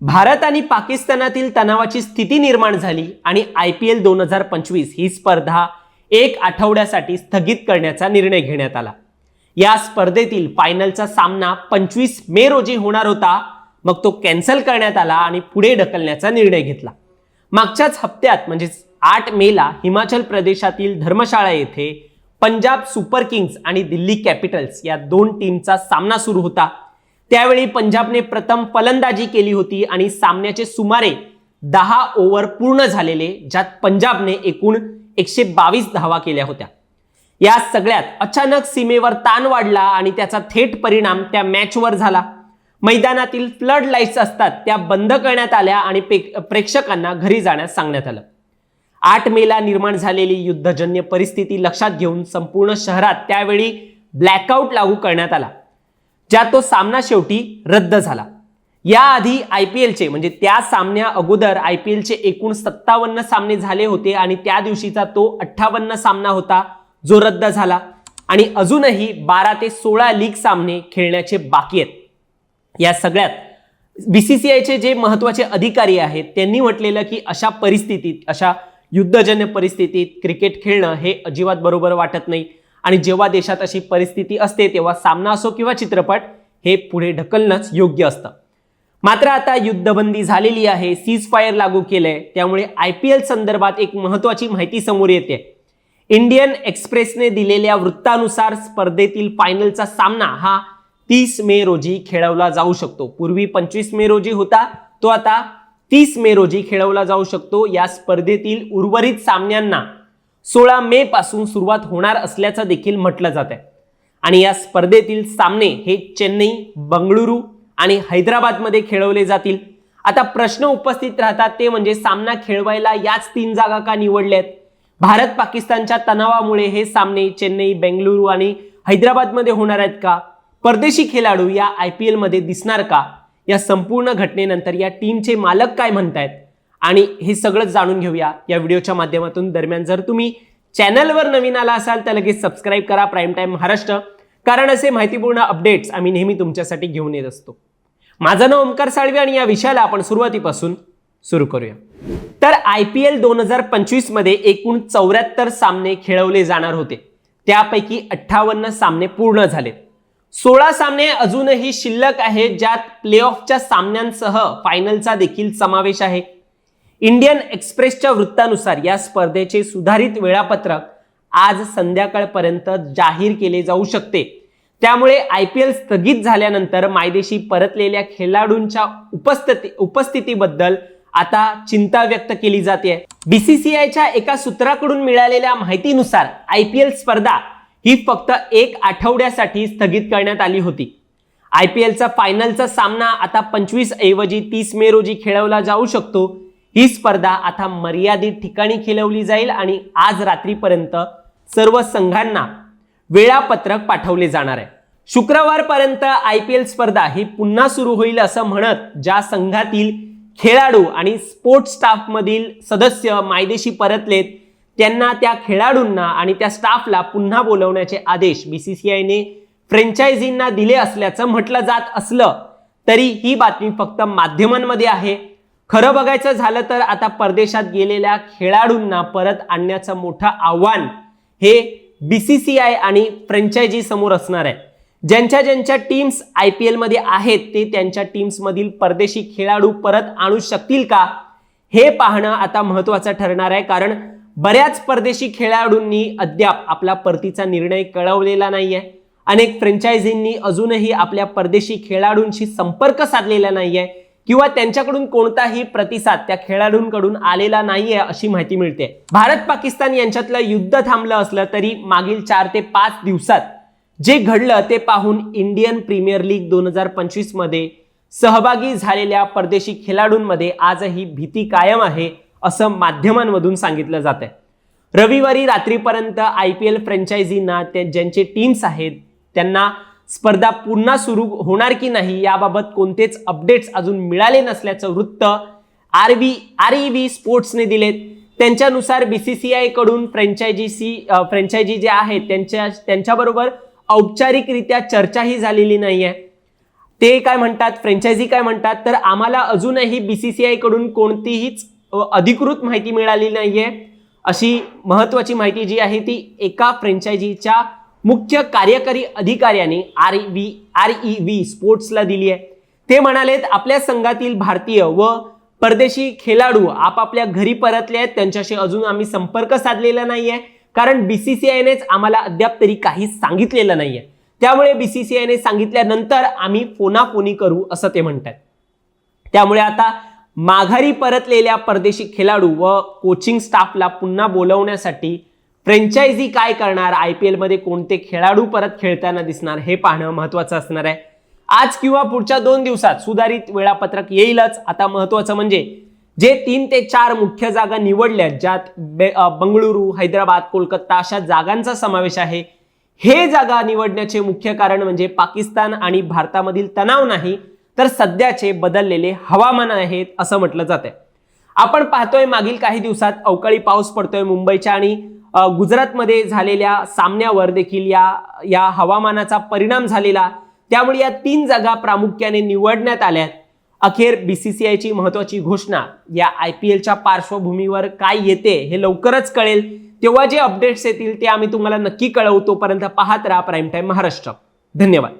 भारत आणि पाकिस्तानातील तणावाची स्थिती निर्माण झाली आणि आय पी एल दोन हजार पंचवीस ही स्पर्धा एक आठवड्यासाठी स्थगित करण्याचा निर्णय घेण्यात आला. या स्पर्धेतील फायनलचा सामना पंचवीस मे रोजी होणार होता. मग तो कॅन्सल करण्यात आला आणि पुढे ढकलण्याचा निर्णय घेतला. मागच्याच हप्त्यात म्हणजेच आठ मेला हिमाचल प्रदेशातील धर्मशाळा येथे पंजाब सुपर किंग्स आणि दिल्ली कॅपिटल्स या दोन टीमचा सामना सुरू होता. त्यावेळी पंजाबने प्रथम फलंदाजी केली होती आणि सामन्याचे सुमारे दहा ओव्हर पूर्ण झालेले ज्यात पंजाबने एकूण एकशे बावीस धावा केल्या होत्या. या सगळ्यात अचानक सीमेवर ताण वाढला आणि त्याचा थेट परिणाम त्या मॅचवर झाला. मैदानातील फ्लड लाईट्स असतात त्या बंद करण्यात आल्या आणि प्रेक्षकांना घरी जाण्यास सांगण्यात आलं. आठ मेला निर्माण झालेली युद्धजन्य परिस्थिती लक्षात घेऊन संपूर्ण शहरात त्यावेळी ब्लॅकआउट लागू करण्यात आला. ज्यात तो सामना शेवटी रद्द झाला. याआधी आय पी एलचे म्हणजे त्या सामन्या अगोदर आय पी एलचे एकूण सत्तावन्न सामने झाले होते आणि त्या दिवशीचा तो अठ्ठावन्न सामना होता जो रद्द झाला. आणि अजूनही बारा ते सोळा लीग सामने खेळण्याचे बाकी आहेत. या सगळ्यात बीसीसीआयचे जे महत्त्वाचे अधिकारी आहेत त्यांनी म्हटलेलं की अशा परिस्थितीत अशा युद्धजन्य परिस्थितीत क्रिकेट खेळणं हे अजिबात बरोबर वाटत नाही. आणि जेव्हा देशात अशी परिस्थिती असते तेव्हा सामना असो किंवा चित्रपट हे पुढे ढकलणंच योग्य असतं. मात्र आता युद्धबंदी झालेली आहे सीज फायर लागू केलंय त्यामुळे आय पी एल संदर्भात एक महत्वाची माहिती समोर येते. इंडियन एक्सप्रेसने दिलेल्या वृत्तानुसार स्पर्धेतील फायनलचा सामना हा तीस मे रोजी खेळवला जाऊ शकतो. पूर्वी पंचवीस मे रोजी होता तो आता तीस मे रोजी खेळवला जाऊ शकतो. या स्पर्धेतील उर्वरित सामन्यांना सोळा मे पासून सुरुवात होणार असल्याचं देखील म्हटलं जात आहे. आणि या स्पर्धेतील सामने हे चेन्नई बंगळुरू आणि हैदराबादमध्ये खेळवले जातील. आता प्रश्न उपस्थित राहतात ते म्हणजे सामना खेळवायला याच तीन जागा का निवडल्यात भारत पाकिस्तानच्या तणावामुळे हे सामने चेन्नई बेंगळुरू आणि हैदराबादमध्ये होणार आहेत का? परदेशी खेळाडू या आय पी एलमध्ये दिसणार का? या संपूर्ण घटनेनंतर या टीमचे मालक काय म्हणतायत? आणि हे सगळं जाणून घेऊया. या व्हिडिओच्या माध्यमातून दरम्यान जर तुम्ही चॅनलवर नवीन आला असाल तर लगेच सबस्क्राईब करा. Prime time Maharashtra. कारण असे माहितीपूर्ण अपडेट्स आम्ही नेहमी तुमच्यासाठी घेऊन येत असतो. माझं नाव ओमकार साळवे आणि या विषयाला आपण सुरुवातीपासून सुरू करूया. तर आय पी एल दोन हजार पंचवीसमध्ये एकूण चौऱ्याहत्तर सामने खेळवले जाणार होते. त्यापैकी अठ्ठावन्न सामने पूर्ण झाले. सोळा सामने अजूनही शिल्लक आहेत ज्यात प्लेऑफच्या सामन्यांसह फायनलचा देखील समावेश आहे. इंडियन एक्सप्रेसच्या वृत्तानुसार या स्पर्धेचे सुधारित वेळापत्रक आज संध्याकाळपर्यंत जाहीर केले जाऊ शकते. त्यामुळे आय पी एल स्थगित झाल्यानंतर मायदेशी परतलेल्या खेळाडूंच्या उपस्थिती उपस्थितीबद्दल आता चिंता व्यक्त केली जाते. बीसीसीआयच्या एका सूत्राकडून मिळालेल्या माहितीनुसार आय पी एल स्पर्धा ही फक्त एक आठवड्यासाठी स्थगित करण्यात आली होती. आय पी एलचा फायनलचा सामना आता पंचवीस ऐवजी तीस मे रोजी खेळवला जाऊ शकतो. ही स्पर्धा आता मर्यादित ठिकाणी खेळवली जाईल आणि आज रात्रीपर्यंत सर्व संघांना वेळापत्रक पाठवले जाणार आहे. शुक्रवारपर्यंत आय पी एल स्पर्धा ही पुन्हा सुरू होईल असं म्हणत ज्या संघातील खेळाडू आणि स्पोर्ट्स स्टाफमधील सदस्य मायदेशी परतलेत त्यांना त्या खेळाडूंना आणि त्या स्टाफला पुन्हा बोलवण्याचे आदेश बीसीसीआयने फ्रँचायझींना दिले असल्याचं म्हटलं जात असलं तरी ही बातमी फक्त माध्यमांमध्ये आहे. खरं बघायचं झालं तर आता परदेशात गेलेल्या खेळाडूंना परत आणण्याचं मोठं आव्हान हे बी सी सी आय आणि फ्रँचायझी समोर असणार आहे. ज्यांच्या ज्यांच्या टीम्स आय पी एलमध्ये आहेत ते त्यांच्या टीम्समधील परदेशी खेळाडू परत आणू शकतील का? हे पाहणं आता महत्त्वाचं ठरणार आहे कारण बऱ्याच परदेशी खेळाडूंनी अद्याप आपला परतीचा निर्णय कळवलेला नाही आहे अनेक फ्रँचायझींनी अजूनही आपल्या परदेशी खेळाडूंशी संपर्क साधलेला नाही आहे किंवा त्यांच्याकडून कोणताही प्रतिसाद त्या खेळाडूंकडून आलेला नाहीये अशी माहिती मिळते. भारत पाकिस्तान यांच्यातलं युद्ध थांबलं असलं तरी मागील चार ते पाच दिवसात जे घडलं ते पाहून इंडियन प्रीमियर लीग दोन हजार पंचवीसमध्ये सहभागी झालेल्या परदेशी खेळाडूंमध्ये आजही भीती कायम आहे असं माध्यमांमधून सांगितलं जात आहे रविवारी रात्रीपर्यंत आय पी एल फ्रँचायझींना ते ज्यांचे टीम्स आहेत त्यांना स्पर्धा पुन्हा सुरू होणार की नाही याबाबत कोणतेच अपडेट्स अजून मिळाले नसल्याचं वृत्त R V R E V स्पोर्ट्सने दिलेत. त्यांच्यानुसार बी सी बीसीसीआयकडून फ्रँचायझीसी फ्रँचायझी जे आहेत त्यांच्या त्यांच्याबरोबर औपचारिकरित्या चर्चाही झालेली नाही आहे ते काय म्हणतात? फ्रँचायझी काय म्हणतात? तर आम्हाला अजूनही बी सी सी कडून कोणतीहीच अधिकृत माहिती मिळाली नाही आहे अशी महत्त्वाची माहिती जी आहे ती एका फ्रँचायझीच्या मुख्य कार्यकारी अधिकाऱ्याने R V R E V स्पोर्ट्सला दिली आहे. ते म्हणालेत आपल्या संघातील भारतीय व परदेशी खेळाडू आपापल्या घरी परतले आहेत. त्यांच्याशी अजून आम्ही संपर्क साधलेला नाही आहे कारण बी सी सी आयनेच आम्हाला अद्याप तरी काही सांगितलेलं नाही आहे त्यामुळे बी सी सी आयने सांगितल्यानंतर आम्ही फोनाफोनी करू असं ते म्हणतात त्यामुळे आता माघारी परतलेल्या परदेशी खेळाडू व कोचिंग स्टाफला पुन्हा बोलवण्यासाठी फ्रँचायझी काय करणार? आय पी एलमध्ये कोणते खेळाडू परत खेळताना दिसणार? हे पाहणं महत्त्वाचं असणार आहे. आज किंवा पुढच्या दोन दिवसात सुधारित वेळापत्रक येईलच. आता महत्त्वाचं म्हणजे जे तीन ते चार मुख्य जागा निवडल्या ज्यात बंगळुरू हैदराबाद कोलकाता अशा जागांचा समावेश आहे. हे जागा निवडण्याचे मुख्य कारण म्हणजे पाकिस्तान आणि भारतामधील तणाव नाही तर सध्याचे बदललेले हवामान आहेत असं म्हटलं जातंय. आपण पाहतोय मागील काही दिवसात अवकाळी पाऊस पडतोय मुंबईच्या आणि गुजरातमध्ये झालेल्या सामन्यावर देखील या या हवामानाचा परिणाम झालेला त्यामुळे या तीन जागा प्रामुख्याने निवडण्यात आल्यात. अखेर बी सी सी आयची महत्वाची घोषणा या आय पी एलच्या पार्श्वभूमीवर काय येते हे लवकरच कळेल. तेव्हा जे अपडेट्स येतील ते आम्ही तुम्हाला नक्की कळवू तोपर्यंत पाहत राहा प्राईम टाईम महाराष्ट्र धन्यवाद.